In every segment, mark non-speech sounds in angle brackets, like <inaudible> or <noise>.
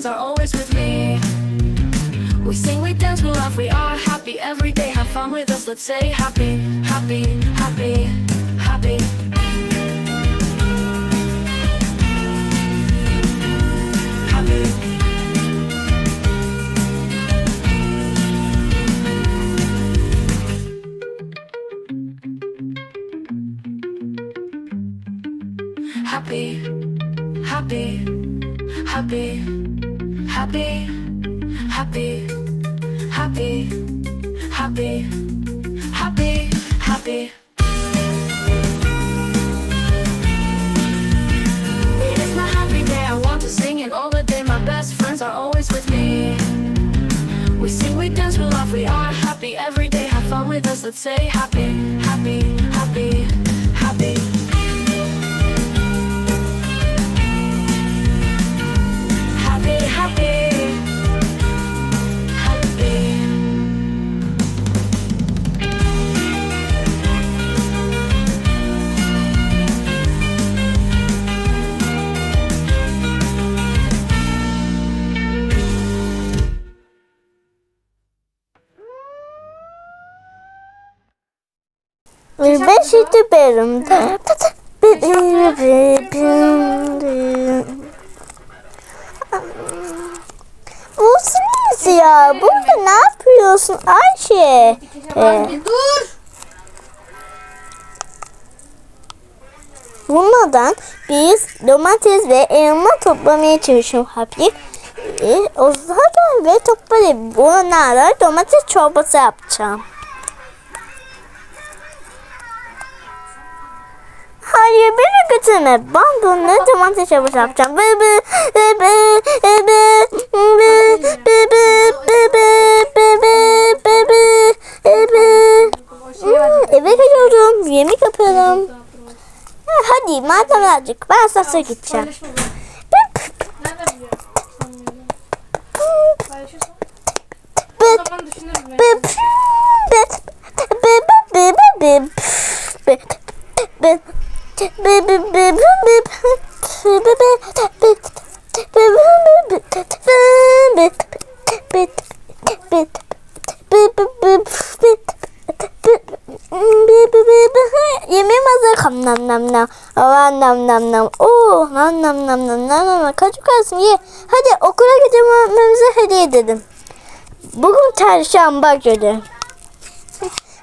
friends are always with me. We sing, we dance, we laugh, we are happy every day. Have fun with us, let's say happy, happy, happy, happy. Happy. Happy, happy, happy, happy, happy, happy, happy, happy, happy. It is my happy day. I want to sing it all the day. My best friends are always with me. We sing, we dance, we laugh, we are happy every day. Have fun with us. Let's say happy, happy, happy, Beşikti berimde. Bu siz ya. Burada ne yapıyorsun Ayşe? Ee, Dur. bunlardan biz domates ve elma toplamaya çalışıyorum Happy. Ee, o zaman ve topladım. Bunlarla domates çorbası yapacağım. Hayır beni götürme. Ben yapacağım. Bı bı bı bı bı bı bı bı bı bı bı bı bı bı bı bı. Hmm, Eve gidiyorum. Yemek yapıyorum. Ha, Hadi madem azıcık ben sasa gideceğim. Paylaşma Yemeğim hazır. Kam nam nam nam. Aman nam nam nam. Oo nam nam nam nam nam nam. Kaçı kalsın ye. Hadi okula götürmemize hediye edelim. Bugün çarşamba günü.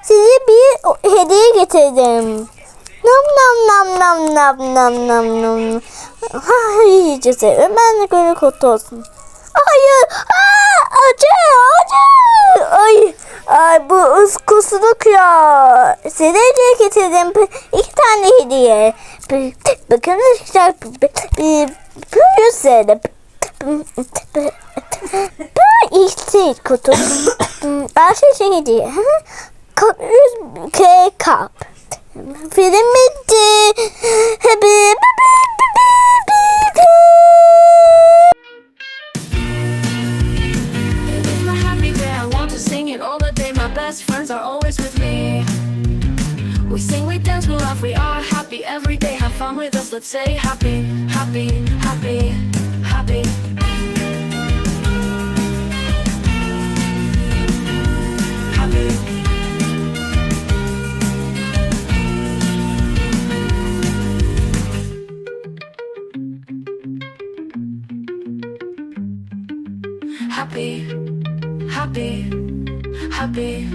Size bir hediye getirdim. Nam nam nam nam nam nam nam nam. Ha yiyeceğiz. Ömer'le göre kutlu olsun. Hayır. Aa, acı acı. Ay, ay bu ıskusuduk ya. Size hediye getirdim. İki tane hediye. Bakın ne güzel. B- b- Bu işte kutu. <coughs> Her şey şey hediye. Ka- Yüz K kap. Film bitti. Happy It is my happy day. I want to sing it all the day. My best friends are always with me. We sing, we dance, we laugh, we are happy every day. Have fun with us. Let's say happy, happy, happy. Happy. Happy, happy, happy,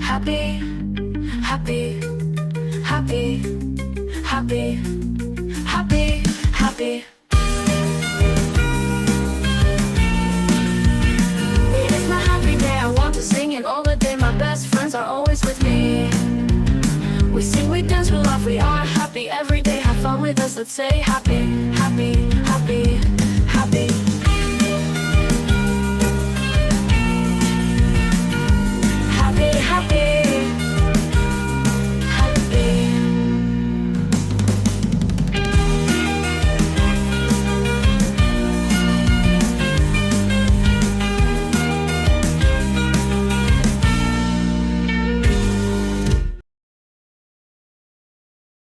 happy, happy, happy, happy, happy, happy. It is my happy day. I want to sing it all the day. My best friends are always with me. We sing, we dance, we laugh, we are happy every day. Have fun with us. Let's say happy, happy, happy, happy.